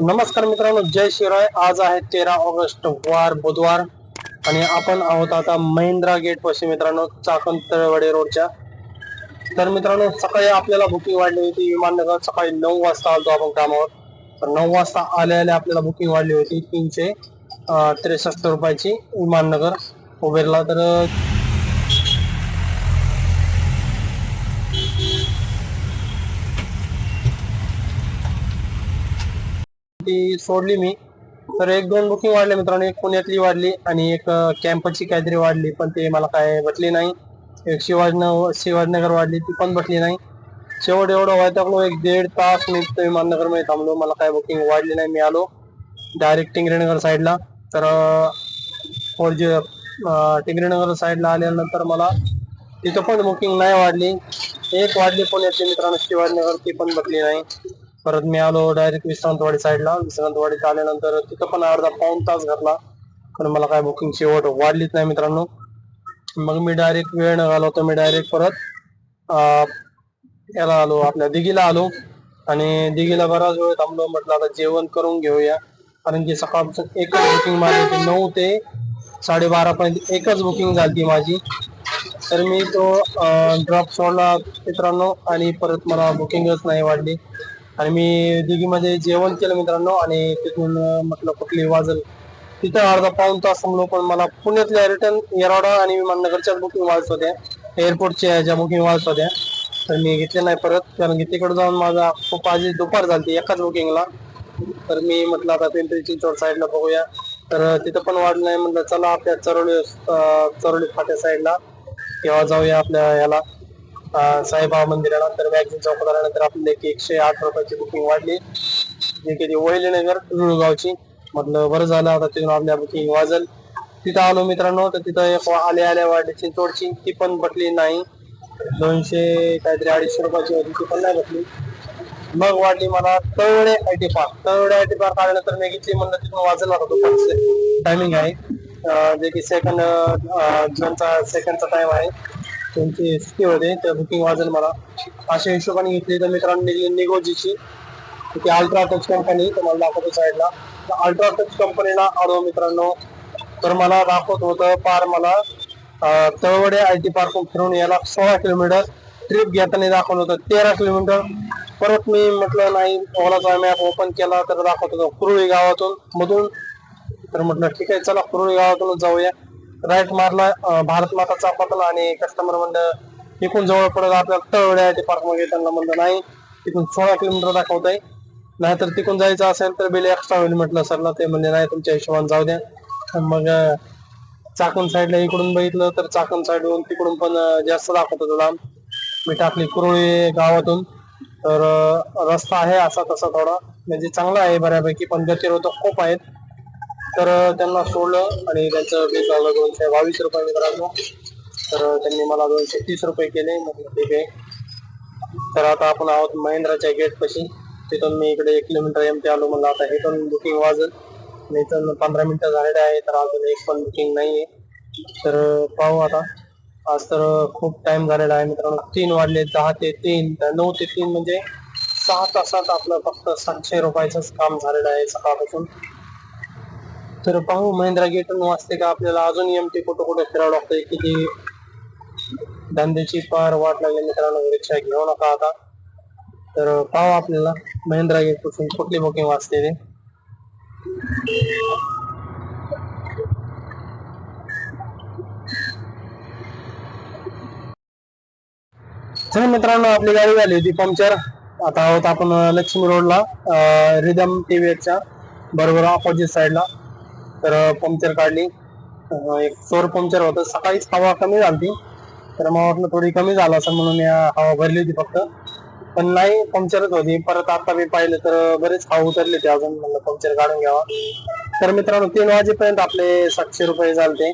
नमस्कार मित्रांनो जय शिवराय. आज आहे तेरा ऑगस्ट वार बुधवार. आणि आपण आहोत आता महिंद्रा गेट पाशी मित्रांनो चाकण तळवडे रोडच्या. तर मित्रांनो सकाळी आपल्याला बुकिंग वाढली होती विमाननगर. सकाळी नऊ वाजता आलतो आपण कामावर. तर नऊ वाजता आल्या आल्या आपल्याला बुकिंग वाढली होती तीनशे त्रेसष्ट रुपयाची विमाननगर. उबेरला तर ती सोडली मी. तर एक दोन बुकिंग वाढले मित्रांनो. एक पुण्यातली वाढली आणि एक कॅम्पची काहीतरी वाढली. पण ते मला काय बटली नाही. एक शिवाजीनगर शिवाजनगर वाढली ती पण बटली नाही. शेवट एवढं वैतागलो. एक दीड तास मी विमाननगरमध्ये थांबलो. मला काय बुकिंग वाढली नाही. मी आलो डायरेक्ट टिंगरेनगर साईडला तर फोर जी टिंगरेनगर साईडला आल्यानंतर मला तिथं पण बुकिंग नाही वाढली. एक वाढली पुण्यातली मित्रांनो. शिवाजनगर ती पण बटली नाही. परत मी आलो डायरेक्ट विश्रांतवाडी साईडला विश्रांतवाडीत आल्यानंतर तिथं पण अर्धा पाऊन तास घातला. पण मला काय बुकिंग शेवट वाढलीच नाही मित्रांनो. मग मी डायरेक्ट वेळ न घालवतो मी डायरेक्ट परत याला आलो आपल्या दिघीला आलो. आणि दिघीला बराच वेळ थांबलो म्हटलं आता जेवण करून घेऊया. कारण की सकाळचं एकच बुकिंग माझी होती नऊ ते साडेबारा पर्यंत एकच बुकिंग झाली माझी. तर मी तो ड्रॉप सोडला मित्रांनो. आणि परत मला बुकिंगच नाही वाढली. आणि मी दिघीमध्ये जेवण केलं मित्रांनो आणि तिथून म्हटलं कुठली वाजल. तिथं अर्धा पाऊन तास थांबलो पण मला पुण्यातल्या रिटर्न येरवडा आणि विमाननगरच्याच बुकिंग वाजत होत्या. एअरपोर्टच्या ज्या बुकिंग वाजत होत्या तर मी घेतले नाही परत. कारण की तिकडे जाऊन माझा खूप आजी दुपार झाली एकाच बुकिंगला. तर मी म्हटलं आता पिंपरी चिंचवड साईडला बघूया. तर तिथं पण वाढलं नाही. म्हटलं चला आपल्या चरोळी चरोळी फाट्या साईडला तेव्हा जाऊया आपल्या ह्याला. साईबाबा मंदिराला तर मॅगझिन चौकात आल्यानंतर आपली एक एकशे आठ रुपयाची बुकिंग वाढली. जे की ती वहिलेनगर रुळगावची. म्हटलं बरं झालं आता तिथून आपल्या बुकिंग वाजल. तिथं आलो मित्रांनो तर तिथं एक आल्या आल्या वाढली. चिंचोडची ती पण बटली नाही. दोनशे काहीतरी अडीचशे रुपयाची होती ती पण नाही बटली. मग वाढली मला Talawade I T park Talawade I T park आल्यानंतर मी घेतली म्हणलं तिथून वाजल आता दुपारचं. टायमिंग आहे. जे की सेकंड जनचा सेकंडचा टाइम आहे. त्यांची स्टे होते त्या बुकिंग वाजेल मला. अशा हिशोबाने घेतली तर मित्रांनो निघली निगोजीची. ती अल्ट्रा टच कंपनी तुम्हाला दाखवतो साईडला अल्ट्रा टच कंपनीला आलो मित्रांनो. तर मला दाखवत होतं पार मला तळवडे आय टी पार्क फिरून यायला सोळा किलोमीटर. ट्रिप घेताना दाखवलं होतं तेरा किलोमीटर. परत मी म्हटलं नाही ओलाचा मॅप ओपन केला तर दाखवत होतं कुरुळी गावातून मधून. तर म्हटलं ठीक आहे चला कुरुळी गावातूनच जाऊया. राईट मारला भारत माता चौकातून आणि कस्टमर म्हणलं इकडून जवळ पडत आपल्याला तळवड्या आय टी पार्कमध्ये त्यांना म्हणलं नाही. तिथून सोळा किलोमीटर दाखवत आहे नाहीतर तिकडून जायचं असेल तर बिल एक्स्ट्रा होईल म्हटलं सरला ते म्हणजे नाही तुमच्या हिशोबाने जाऊ द्या. मग चाकून चाकण साईडला इकडून बघितलं तर चाकण साईडवरून तिकडून पण जास्त दाखवत होतं लांब. मी टाकली कुरुळी गावातून. तर रस्ता आहे असा तसा थोडा. म्हणजे चांगला आहे बऱ्यापैकी पण गतिरोधक खूप आहेत. तर त्यांना सोडलं आणि त्यांचं बिल झालं दोनशे बावीस रुपये मित्रांनो तर त्यांनी मला दोनशे तीस रुपये केले. म्हटलं ठीक आहे. तर आता आपण आहोत महिंद्राच्या गेटपाशी तिथून मी इकडे एक किलोमीटर एम आलो म्हणलं आता इथून बुकिंग वाजल. आणि इथून पंधरा मिनटं झालेले आहे तर अजून एक पण बुकिंग नाहीये. तर पाहू आता. आज तर खूप टाइम झालेला आहे मित्रांनो. तीन वाजले दहा ते तीन. नऊ ते तीन म्हणजे सहा तासात आपलं फक्त सातशे रुपयाचंच काम झालेलं आहे सकाळपासून. तर पाहू महिंद्रा गेटून वाचते का? आपल्याला अजून एम टी कुठं कुठं फिरावं लागतंय? किती धंद्याची पार वाट लागली मित्रांनो रिक्षा घेऊ नका आता. तर पाहू आपल्याला महिंद्रा गेटपासून कुठली बुकिंग वाचते ते. चला मित्रांनो आपली गाडी झाली होती पंक्चर. आता आहोत आपण लक्ष्मी रोडला रिदम टीव्हीच्या बरोबर ऑपोजिट साईडला तर पंक्चर काढली. एक चोर पंक्चर होतं. सकाळीच हवा कमी झाली तर मग वाटलं थोडी कमी झालं असं म्हणून हवा भरली होती फक्त. पण नाही पंक्चरच होती. परत आता मी पाहिलं तर बरेच हवा उतरली होती अजून. म्हणलं पंक्चर काढून घ्यावा. तर मित्रांनो तीन वाजेपर्यंत आपले सातशे रुपये झालते.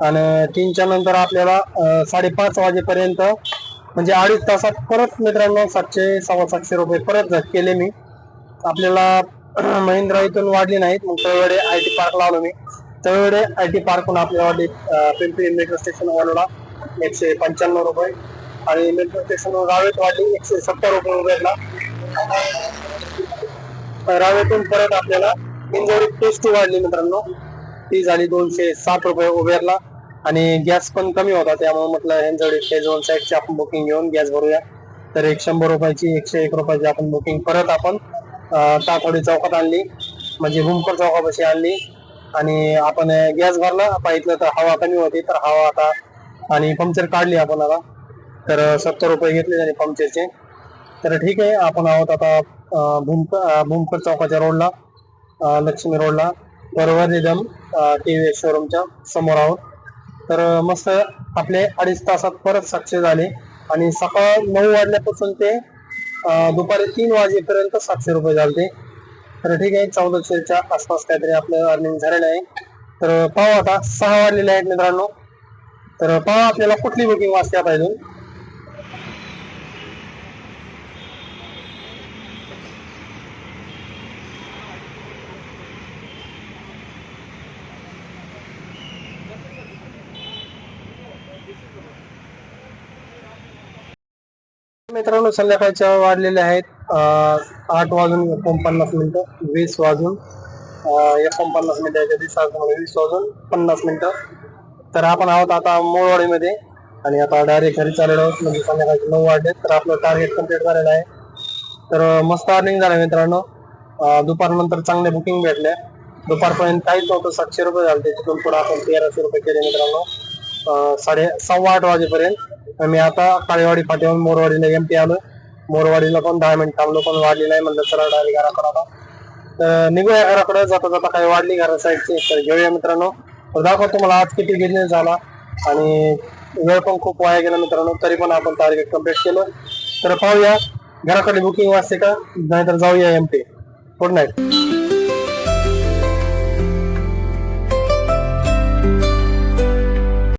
आणि तीनच्या नंतर आपल्याला साडेपाच वाजेपर्यंत म्हणजे अडीच तासात परत मित्रांनो सातशे सव्वा सातशे रुपये परत केले मी. आपल्याला महिंद्रा इथून वाढली नाहीत. मग त्यावेळे आय टी पार्क लावलो मी. त्यावेळे आय टी पार्कहून आपल्याला वाढली पिंपरी मेट्रो स्टेशन वाढवला. एकशे पंच्याण्णव रुपये. आणि मेट्रो स्टेशन रावेत वाढली एकशे सत्तर रुपये उभेरला रावेतून परत आपल्याला इंजोरी टेस्ट वाढली मित्रांनो. ती झाली दोनशे साठ रुपये उबेरला आणि गॅस पण कमी होता. त्यामुळे म्हटलं हिंजवडी फेज वन साईडची आपण बुकिंग घेऊन गॅस भरूया. तर एक शंभर रुपयाची एकशे एक रुपयाची आपण बुकिंग परत आपण अं, चौकात आणली. म्हणजे भूमकर चौकापाशी आणली. आणि आपण गॅस भरला. पाहिजे तर हवा कमी होती तर हवा आता आणि पंक्चर काढली आपण आता. तर सत्तर रुपये घेतले त्याने पंक्चरचे. तर ठीक आहे आपण आहोत आता भूमकर भूमकर चौकाच्या रोडला लक्ष्मी रोडला बरोबर निदम टी व्ही शोरूमच्या समोर आहोत. तर मस्त आपले अडीच तासात परत सातशे झाले. आणि सकाळ नऊ वाजल्यापासून ते दुपारी तीन वाजेपर्यंत सातशे रुपये झालते. तर ठीक आहे चौदाशेच्या आसपास काहीतरी आपलं अर्निंग झालेलं आहे. तर पाहू आता सहा वाजलेले आहेत मित्रांनो. तर पाहू आपल्याला कुठली बुकिंग वाचल्या पाहिजे मित्रांनो संध्याकाळच्या वाढलेले आहेत. आठ वाजून एकोणपन्नास मिनिटं वीस वाजून अं, एकोणपन्नास मिनिटाच्या दिवसामध्ये वीस वाजून पन्नास मिनिटं. तर आपण आहोत आता मोळवाडीमध्ये आणि आता डायरेक्ट घरी चाललेलो आहोत म्हणजे संध्याकाळचे नऊ वाढले तर आपलं टार्गेट कंप्लीट झालेलं आहे. तर मस्त अर्निंग झालं मित्रांनो. दुपारनंतर चांगले बुकिंग भेटले. दुपारपर्यंत काहीच नव्हतं सातशे रुपये झाले. तिथून पुढे आपण तेराशे रुपये केले मित्रांनो. साडे सव्वा आठ वाजेपर्यंत. मी आता काळेवाडी फाट्याहून मोरवाडीला एम पी आलो. मोरवाडीला पण दहा मिनिट थांबलो पण वाढली नाही म्हणलं चला डायरेक्ट घराकडे. आता तर निघूया घराकडे जाता जाता काही वाढली घरा साईडची. तर घेऊया मित्रांनो. तर दाखवतो मला आज किती बिझनेस झाला. आणि वेळ पण खूप वाया गेला मित्रांनो. तरी पण आपण टार्गेट कंप्लीट केलं. तर पाहूया घराकडे बुकिंग वाजते का? नाहीतर जाऊया एम पी गुड नाईट